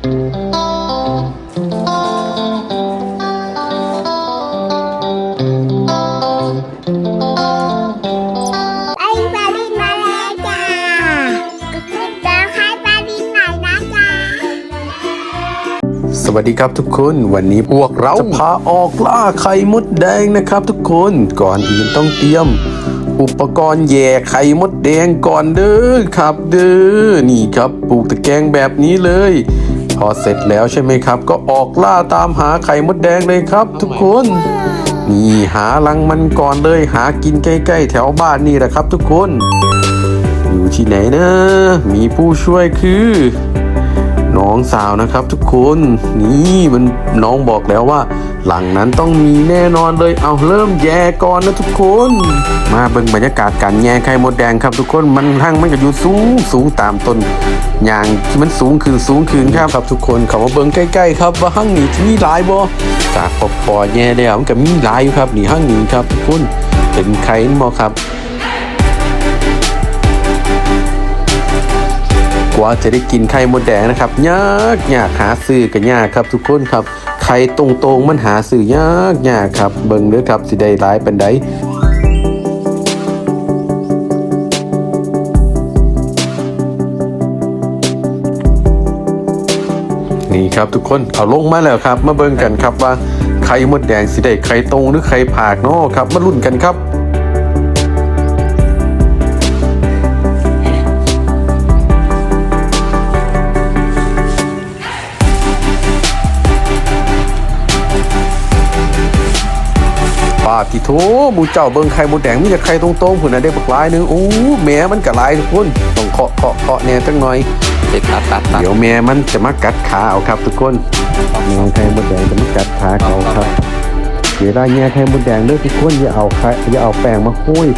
สวัสดีครับทุกคนวันนี้พวกเราจะพาออกล่าไข่มดแดงนะครับทุกคนก่อนอื่นต้องเตรียม อุปกรณ์แย่ไข่มดแดงก่อนเด้อครับเด้อนี่ครับปลูกตะแกรงแบบนี้เลย อเสร็จแล้วใช่ไหมครับ ก็ออกล่าตามหาไข่มดแดงเลยครับ ทุกคน นี่หารังมันก่อนเลยหากินใกล้ๆแถวบ้านนี่แหละครับ ทุกคน อยู่ที่ไหนนะ มีผู้ช่วยคือ น้องสาวนะครับ ทุกคนนี่มันน้องบอกแล้วว่า หลังนั้นต้องมีแน่นอนเลยเอาเริ่มแย่ก่อนนะทุกคน มาเบิ่งบรรยากาศการแย่ไข่มดแดงครับ ทุกคนมันทั้งมันก็อยู่สูงสูงตามต้นอย่างที่มันสูงขึ้นสูงขึ้นครับครับ ทุกคนเขามาเบิ่งใกล้ๆครับว่าห้างนี้มีหลายบ่จากปอปอแย่แล้วมันก็มีหลายอยู่ครับนี่ห้างนี้ครับทุกคนเป็นไข่บ่ครับ ว่าจะได้กินไข่มดแดงนะครับยากยากหาซื้อกันยากครับทุกคนครับไข่ตรงๆมันหาซื้อยากยากครับ เบิ่งเด้อครับสิได้หลายปานใดนี่ครับทุกคนเอาลงมาแล้วครับ มาเบิ่งกันครับว่าไข่มดแดงสิได้ไข่ตรงหรือไข่ผากเนาะครับ มาลุ้นกันครับาติโถหมูเจ้าเบิ่งไข่หมูแดงมีแต่ไข่ตรงๆพุ่นน่ะได้บักหลายหนึงโอ้แม่มันก็หลายทุกคนต้องเคาะเคาะเคาะแหน่จังหน่อยเด็ดตัดตัดตัดเดี๋ยวแม่มันจะมากัดขาเอาครับ ทุกคนน้องไข่หมูแดงจะมากัดขาเขาครับเวลาแง่ไข่หมูแดงเด้อทุกคนอย่าเอาไข่อย่าเอาแป้งมาห้ย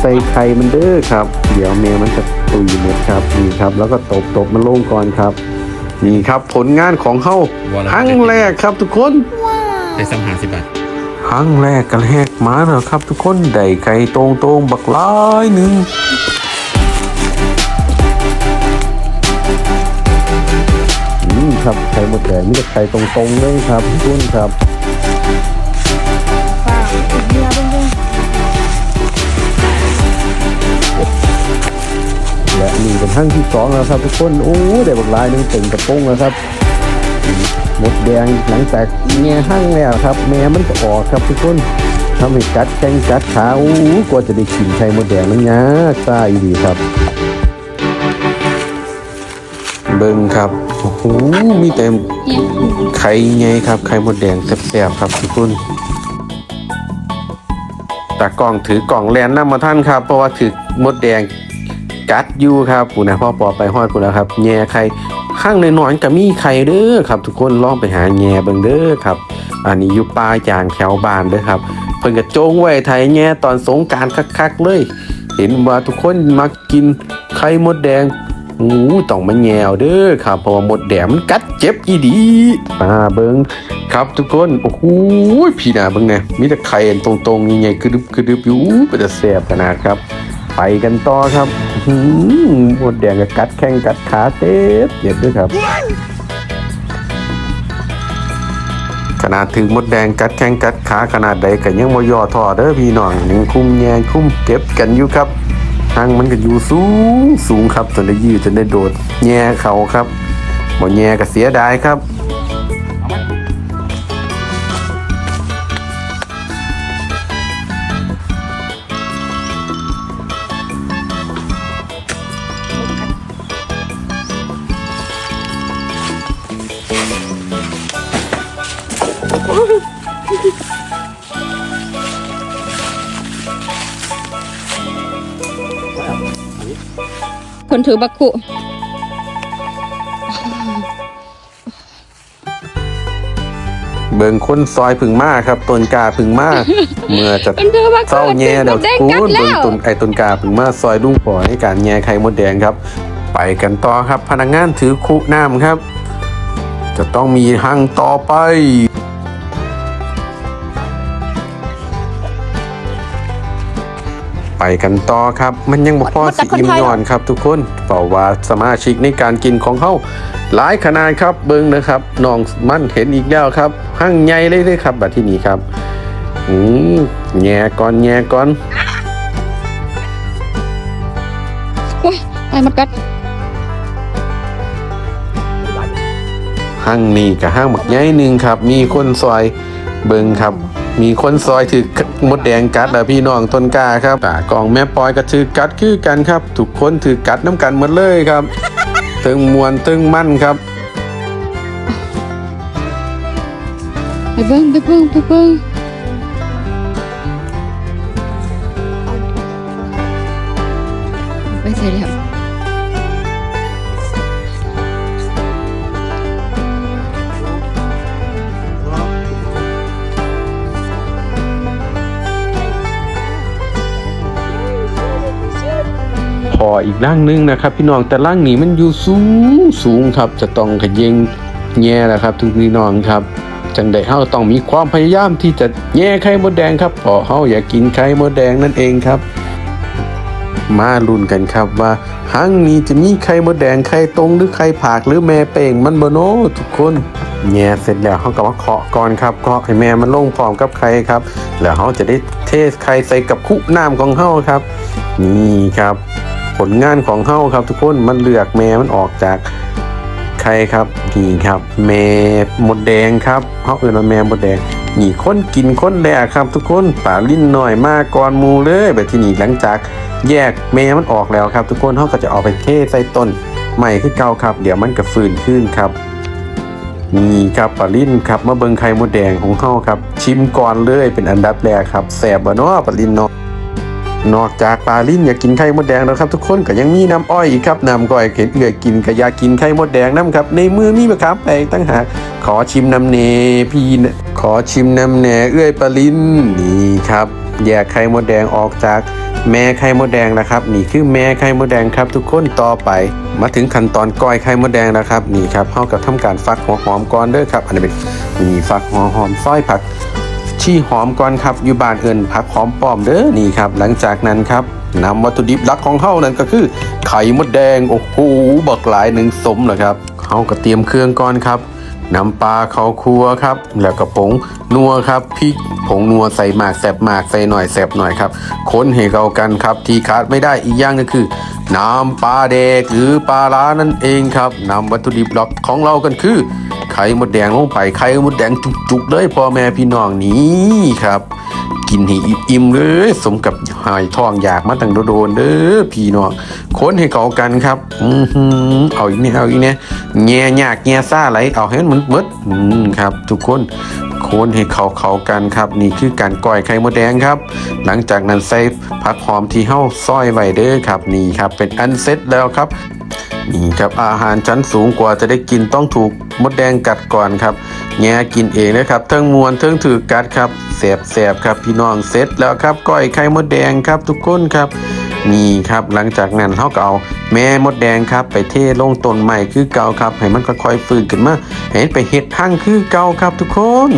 ใส่ไข่มันเด้อครับ เดี๋ยวแม่มันจะตุยหมดครับนี่ครับ แล้วก็ตบตบมันลงก่อนครับนี่ครับผลงานของเฮาครั้งแรกครับทุกคนได้สัมหาสิบบาท ครั้งแรกกันแหกมาแล้วครับทุกคนได้ไก่ตรงตรงบักลายหนึ่งนี่ครับไข่หมดแดงมีแต่ไข่ตรงตรงเลยครับทุกคนครับและนี่เป็นทั้งที่สองแล้วครับทุกคนโอ้ได้บักลายหนึ่งเต็มกระโปรงแล้วครับ หมดแดงหลังจากแง่หั่งแล้วครับ แม่มันก็ออกครับทุกคนทำให้กัดแข้งกัดขาอู้กว่าจะได้กินไข่หมดแดงมันยากซ่าอีดีครับ เบิ่งครับโอ้โหมีแต่ไข่ไงครับ ไข่หมดแดงแซ่บๆครับทุกคนตากล้องถือกล่องแลนน้ำมาท่านครับ เพราะว่าถือมดแดง กัดอยู่ครับปูนะพ่อปอไปฮอดปูแล้วครับแง่ไข่ข้างในหนอนๆก็มีไข่เด้อครับ ทุกคนลองไปหาแง่เบิ่งเด้อครับ อันนี้อยู่ป่าจางแถวบ้านเด้อครับ เพิ่นก็โจงไว้ไทยแง่ตอนสงการคักๆเลย เห็นว่าทุกคนมักกินไข่มดแดงอู้ต้องมาแงวเด้อครับเพราะว่ามดแดมกัดเจ็บอีดีมาเบิงครับทุกคนโอ้โหพี่นาเบิงเนี่ยมีแต่ไข่อันตรงๆใหญ่ๆกระดึบกระดึบอยู่เป็นแต่แซ่บขนาดครับ ไปกันต่อครับหมดแดงก็กัดแข้งกัดขาเต็บเจ็บด้วยครับ ขนาดถึงมดแดงกัดแข้งกัดขาขนาดใดก็ยังบ่ย่อท้อเด้อพี่น้องยังคุ้มแยงคุ้มเก็บกันอยู่ครับทางมันก็อยู่สูงสูงครับจนได้ยืดจนได้โดดแย่เขาครับบ่แย่ก็เสียดายครับ คนถือบักคุเบิ่งคนซอยพึ่งมาครับต้นกาพึ่งมาเมื่อจะคนถือบักคุเศร้าแย่เดี๋ยวได้คูกัดณแล้เบิ่งวต้นไอ้ต้นกาพึ่งมาซอยลุงปอให้การแย่ไข่มดแดงครับ ไปกันต่อครับพนักงานถือคุน้ำครับ จะต้องมีหั่งต่อไปไป ไปกันต่อครับ มันยังบ่พอสิอิ่มนอนครับ ทุกคนเพราะว่าสมาชิกในการกินของเขาหลายขนาดครับเบิ่งนะครับน้องมันเห็นอีกแล้วครับหั่งใหญ่เลยเลยครับบัดที่นี้ครับอืมแง่ก่อนแง่ก่อนโอ้ยไปหมดกัดห้างนี่กับห้างหมักใหญ่หนึ่งครับ มีคนซอยเบิงครับ มีคนซอยถือ มดแดงกัดแล้วพี่น้องต้นกาครับตากองแม่ปอยก็ถือกัดคือกันครับทุกคนถือกัดน้ำกันหมดเลยครับตึงมวนตึงมั่นครับไปเบิ้งไปเบิ้งไปเบิ้งไปเสร็จแล้ว ออีกร่างหนึงนะครับ พี่น้องแต่ร่างนี้มันอยู่สูงสูงครับ จะต้องขยิงแย่แล้วครับทุกพี่น้องครับจังใดเฮาต้องมีความพยายามที่จะแย่ไข่มดแดงครับเพราะเฮาอยากกินไข่มดแดงนั่นเองครับ มาลุ้นกันครับว่าหังนี้จะมีไข่มดแดงไข่ตรงหรือไข่ผากหรือแม่เป่งมันบ่โนทุกคนแย่เสร็จแล้วเฮาก็มาเคาะก่อนครับเคาะให้แม่มันลงพร้อมกับไข่ครับ แล้วเฮาจะได้เทไข่ใส่กับคุน้ำของเฮาครับ นี่ครับ ลงานของเฮาครับ ทุกคนมันเลือกแม่มันออกจากใครครับนี่ครับ แม่หมดแดงครับเฮาเอิ้นว่าแม่หมดแดงนี่คนกินคนแรกครับ ทุกคนป่าลิ้นหน่อยมากก่อนมูเลยแบบที่นี่หลังจากแยกแม่มันออกแล้วครับ ทุกคนเฮาก็จะเอาไปเทใส่ต้นใหม่คือเก่าครับ เดี๋ยวมันก็ฟื้นขึ้นครับนี่ครับปลาลิ้นครับมาเบิงไข่มดแดงของเฮาครับ ชิมก่อนเลยเป็นอันดับแรกครับแสบบ่เนาะปลาลิ้นเนาะ นอกจากปลาลิ้นอยากกินไข่มดแดงแล้วครับทุกคนก็ยังมีน้ำอ้อยอีกครับน้ำก้อยเข็ดเอือกินก็อยากกินไข่มดแดงน้ำครับ ในมือมีมะขามแปลงตั้งหากขอชิมน้ำเนพี่ขอชิมน้ำแหนเอื้อยปลาลิ้นนี่ครับ แยกไข่มดแดงออกจากแม่ไข่มดแดงนะครับนี่คือแม่ไข่มดแดงครับ ทุกคนต่อไป มาถึงขั้นตอนก้อยไข่มดแดงแล้วครับนี่ครับเท่ากับทำการฟักหัวหอมก่อนเด้อครับ อันนี้เป็นนี่ฟักหัวหอมซอยผัก ชี่หอมก่อนครับอยู่บ้านเอิญผักหอมป้อมเด้อนี่ครับ หลังจากนั้นครับนำวัตถุดิบหลักของเฮานั่นก็คือ ไข่มดแดงโอ้โหบักหลายหนึ่งสมนะครับเฮาก็เตรียมเครื่องก่อนครับน้ำปลาเข้าครัวครับ แล้วก็ผงนัวครับพริกผงนัวใส่หมากแสบหมากใส่หน่อยแสบหน่อยครับค้นให้เข้ากันครับ ที่ขาดไม่ได้อีกอย่างนึงคือ น้ำปลาแดกหรือปลาร้านั่นเองครับนำวัตถุดิบหลักของเรากันคือ ไข่มดแดงลงไปไข่มดแดงจุกๆเลยพ่อแม่พี่น้องนี่ครับ กินให้อิ่มเลยสมกับหายทองอยากมาตั้งโดนเด้อพี่น้องค้นให้เขากันครับอือเอาอีกเนี่ยเอาอีกเนี่ยแง่ยากแง่ซ่าไหลเอาให้มันหมดอืมครับ ทุกคนคนให้เขาเขากันครับ นี่คือการก้อยไข่มดแดงครับ หลังจากนั้นใส่ผักหอมที่เฮาซอยไว้เด้อครับนี่ครับ เป็นอันเสร็จแล้วครับ นี่ครับอาหารชั้นสูงกว่าจะได้กินต้องถูกมดแดงกัดก่อนครับแง่กินเองนะครับเทิงมวนเทิงถือกัดครับแสบแสบครับพี่น้องเสร็จแล้วครับก้อยไข่มดแดงครับ ทุกคนครับนี่ครับหลังจากนั้นเขาก็เอาแม่มดแดงครับไปเทลงต้นใหม่คือเก่าครับให้มันค่อยๆฟื้นขึ้นมาให้ไปเห็ดหั่งคือเก่าครับทุกคน